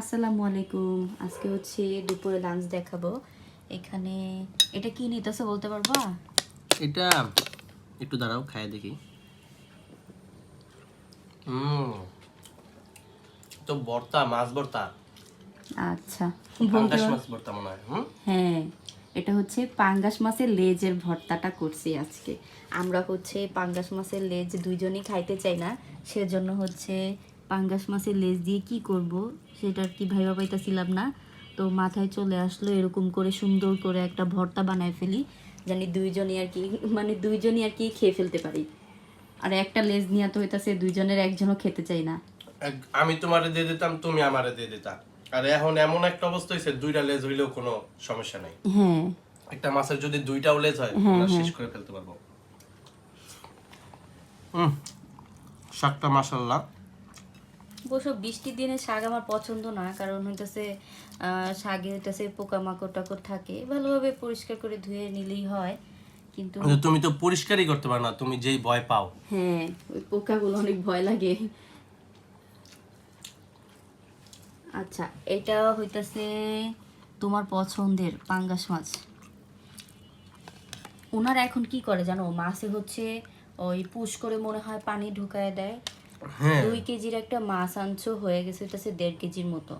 আসসালামু আলাইকুম। আজকে হচ্ছে দুপুরে লাঞ্চ দেখাবো। এখানে এটা কি নিতেছে বলতে পারবা? এটা একটু দাঁড়াও খায় দেখি। হুম তো ভর্তা মাছ ভর্তা। আচ্ছা। পাঙ্গাস মাছ ভর্তা মনে হয় হ্যাঁ এটা হচ্ছে পাঙ্গাস মাছের লেজের ভর্তাটা করছি আজকে। আমরা হচ্ছে পাঙ্গাস মাছের লেজ দুইজনই খাইতে চাই না সেজন্য হচ্ছে পাঙ্গাস মাছের লেজ দিয়ে কি করব সেটা আর কি ভাইবা পাইতেছিলাম না। তো মাথায় চলে আসলো এরকম করে সুন্দর করে একটা ভর্তা বানায় ফেলি জানি দুইজনই আর কি মানে দুইজনই আর কি খেয়ে ফেলতে পারি। আর একটা লেজ নিয়ে তো হইতাছে দুইজনের একজনও খেতে চাই না। আমি তোমারে দিয়ে দিতাম তুমি আমারে দিয়ে দিতা। আর এখন এমন একটা অবস্থা হয়েছে দুইটা লেজ হইলেও কোনো সমস্যা নাই। হ্যাঁ। একটা মাছের যদি দুইটাও লেজ হয় আমরা শেষ করে ফেলতে পারব। হুম শাকটা মাশাল্লাহ অবশ্য বৃষ্টির দিনে শাক আমার পছন্দ না কারণ হইতেছে আহ, শাকে হইতেছে পোকামাকড় টাকড় থাকে। ভালোভাবে পরিষ্কার করে ধুয়ে নিলেই হয় কিন্তু কিন্তু তুমি তো পরিষ্কারই করতে পারো না তুমি যেই ভয় পাও। হ্যাঁ ওই পোকাগুলো অনেক ভয় লাগে। আচ্ছা এটা হইতাছে তোমার পছন্দের পাঙ্গাস মাছ। ওনারা এখন কি করে জানো? মাছে হচ্ছে ওই পুশ করে মনে হয় পানি ঢুকায় দেয়। দুই কেজির একটা মাছ আনছো হয়ে গেছে হইতাছে দেড় কেজির মতো।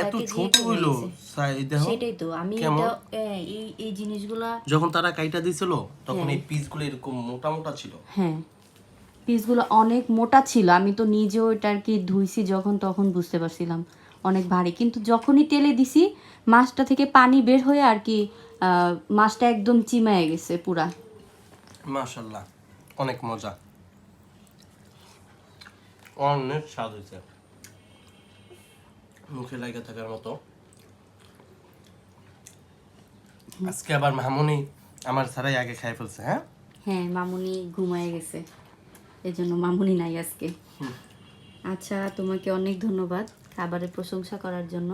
এত ছোট হইল হয়েছে। সাই- দেখো সেটাই তো আমি এটা হ্যাঁ, এই এই জিনিসগুলা যখন তারা কাইটা দিছিল তখন এই পিসগুলো এরকম মোটা মোটা ছিল। হ্যাঁ পিসগুলো অনেক মোটা ছিল আমি তো নিজেও এটা আর কি ধুইছি যখন তখন বুঝতে পারছিলাম অনেক ভারী। কিন্তু যখনই তেলে দিছি মাছটা থেকে পানি বের হয়ে আর কি মাছটা একদম চিমায় গেছে পুরা। মাশাল্লাহ অনেক মজা। অনেক স্বাদ হয়েছে মুখে লাগে থাকার মতো। আজকে আবার মামুনি আমার ছাড়াই আগে খাই ফেলছে হ্যাঁ? হ্যাঁ মামুনি ঘুমায় গেছে। এই জন্য মামুনি নাই আজকে। আচ্ছা তোমাকে অনেক ধন্যবাদ খাবারের প্রশংসা করার জন্য।